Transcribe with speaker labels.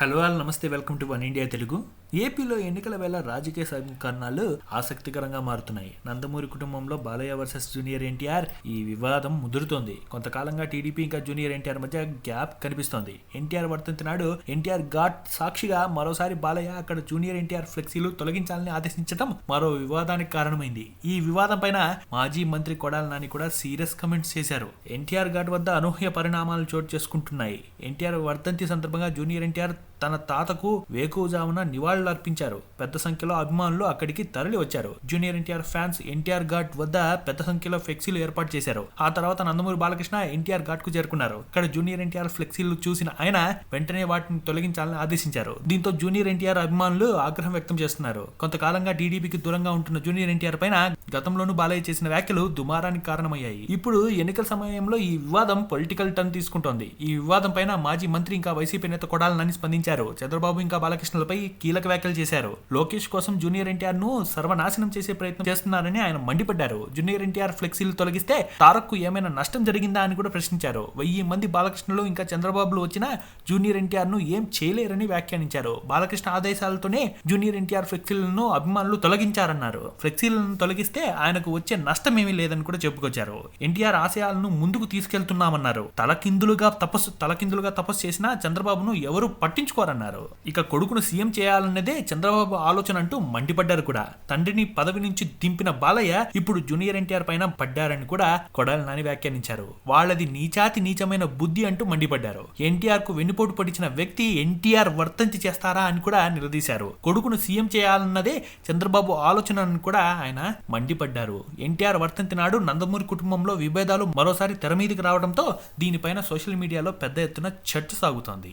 Speaker 1: Hello all నమస్తే welcome to one India Telugu. ఏపీలో ఎన్నికల వేళ రాజకీయ సమీకరణాలు ఆసక్తికరంగా మారుతున్నాయి. నందమూరి కుటుంబంలో బాలయ్య వర్సెస్ జూనియర్ ఎన్టీఆర్ ఈ వివాదం ముదురుతోంది. కొంతకాలంగా టీడీపీ ఇంకా జూనియర్ ఎన్టీఆర్ మధ్య గ్యాప్ కనిపిస్తోంది. ఎన్టీఆర్ వర్తంతి నాడు ఎన్టీఆర్ ఘాట్ సాక్షిగా మరోసారి బాలయ్య అక్కడ జూనియర్ ఎన్టీఆర్ ఫ్లెక్సీలు తొలగించాలని ఆదేశించడం మరో వివాదానికి కారణమైంది. ఈ వివాదం పైన మాజీ మంత్రి కొడాల నాని కూడా సీరియస్ కమెంట్స్ చేశారు. ఎన్టీఆర్ ఘాట్ వద్ద అనూహ్య పరిణామాలు చోటు చేసుకుంటున్నాయి. ఎన్టీఆర్ వర్ధంతి సందర్భంగా జూనియర్ ఎన్టీఆర్ తన తాతకు వేకువజామున నివాళులు అర్పించారు పెద్ద సంఖ్యలో అభిమానులు అక్కడికి తరలి వచ్చారు. జూనియర్ ఎన్టీఆర్ ఫ్యాన్స్ ఎన్టీఆర్ ఘాట్ వద్ద పెద్ద సంఖ్యలో ఫ్లెక్సీలు ఏర్పాటు చేశారు. ఆ తర్వాత నందమూరి బాలకృష్ణ ఎన్టీఆర్ ఘాట్కు చేరుకున్నారు. ఇక్కడ జూనియర్ ఎన్టీఆర్ ఫ్లెక్సీలు చూసిన ఆయన వెంటనే వాటిని తొలగించాలని ఆదేశించారు. దీంతో జూనియర్ ఎన్టీఆర్ అభిమానులు ఆగ్రహం వ్యక్తం చేస్తున్నారు. కొంతకాలంగా టీడీపీకి దూరంగా ఉంటున్న జూనియర్ ఎన్టీఆర్ పైన గతంలోనూ బాలయ్య చేసిన వ్యాఖ్యలు దుమారానికి కారణమయ్యాయి. ఇప్పుడు ఎన్నికల సమయంలో ఈ వివాదం పొలిటికల్ టర్న్ తీసుకుంటోంది. ఈ వివాదం పైన మాజీ మంత్రి ఇంకా వైసీపీ నేత కొడాలని స్పందించారు. చంద్రబాబు ఇంకా బాలకృష్ణలపై కీలక వ్యాఖ్యలు చేశారు. లోకేష్ కోసం జూనియర్ ఎన్టీఆర్ను సర్వనాశనం చేసే ప్రయత్నం చేస్తున్నారని ఆయన మండిపడ్డారు. జూనియర్ ఎన్టీఆర్ ఫ్లెక్సీలు తొలగిస్తే తారక్కు ఏమైనా నష్టం జరిగిందా అని కూడా ప్రశ్నించారు. వెయ్యి మంది బాలకృష్ణలు ఇంకా చంద్రబాబులు వచ్చినా జూనియర్ ఎన్టీఆర్ను ఏం చేయలేరని వ్యాఖ్యానించారు. బాలకృష్ణ ఆదేశాలతోనే జూనియర్ ఎన్టీఆర్ ఫ్లెక్సీలను అభిమానులు తొలగించారన్నారు. ఫ్లెక్సీలను తొలగిస్తే ఆయనకు వచ్చే నష్టం ఏమీ లేదని కూడా చెప్పుకొచ్చారు. ఎన్టీఆర్ ఆశయాలను ముందుకు తీసుకెళ్తున్నామన్నారు. తలకిందులుగా తపస్సు తలకిందులుగా తపస్సు చేసిన చంద్రబాబును ఎవరు పట్టించుకో తీసుకోరన్నారు ఇక కొడుకును సీఎం చేయాలన్నదే చంద్రబాబు ఆలోచన అంటూ మండిపడ్డారు కూడా. తండ్రిని పదవి నుంచి దింపిన బాలయ్య ఇప్పుడు జూనియర్ ఎన్టీఆర్ పైన పడ్డారని కూడా కొడాలి నాని వ్యాఖ్యానించారు. వాళ్ళది నీచాతి నీచమైన బుద్ధి అంటూ మండిపడ్డారు. ఎన్టీఆర్కు వెన్నుపోటు పడిచిన వ్యక్తి ఎన్టీఆర్ వర్తంతి చేస్తారా అని కూడా నిలదీశారు. కొడుకును సీఎం చేయాలన్నదే చంద్రబాబు ఆలోచన అని కూడా ఆయన మండిపడ్డారు. ఎన్టీఆర్ వర్తంతి నాడు నందమూరి కుటుంబంలో విభేదాలు మరోసారి తెర మీదకి రావడంతో దీనిపైన సోషల్ మీడియాలో పెద్ద ఎత్తున చర్చ సాగుతోంది.